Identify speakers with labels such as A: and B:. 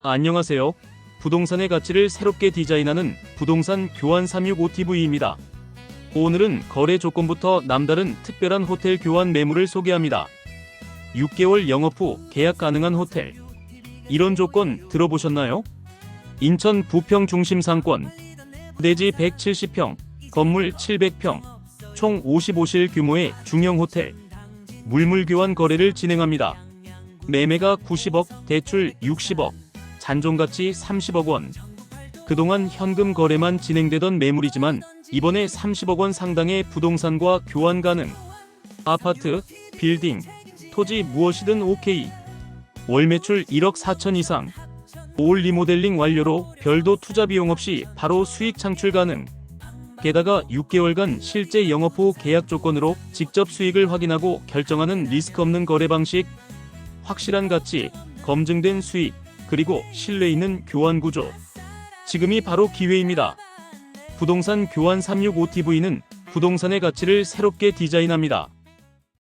A: 안녕하세요. 부동산의 가치를 새롭게 디자인하는 부동산 교환 365TV입니다. 오늘은 거래 조건부터 남다른 특별한 호텔 교환 매물을 소개합니다. 6개월 영업 후 계약 가능한 호텔. 이런 조건 들어보셨나요? 인천 부평 중심 상권. 대지 170평, 건물 700평, 총 55실 규모의 중형 호텔. 물물 교환 거래를 진행합니다. 매매가 90억, 대출 60억, 잔존가치 30억 원. 그동안 현금 거래만 진행되던 매물이지만 이번에 30억 원 상당의 부동산과 교환 가능. 아파트, 빌딩, 토지 무엇이든 오케이. 월 매출 1억 4천 이상. 올 리모델링 완료로 별도 투자 비용 없이 바로 수익 창출 가능. 게다가 6개월간 실제 영업 후 계약 조건으로 직접 수익을 확인하고 결정하는 리스크 없는 거래 방식. 확실한 가치, 검증된 수익, 그리고 신뢰 있는 교환 구조. 지금이 바로 기회입니다. 부동산 교환 365TV는 부동산의 가치를 새롭게 디자인합니다.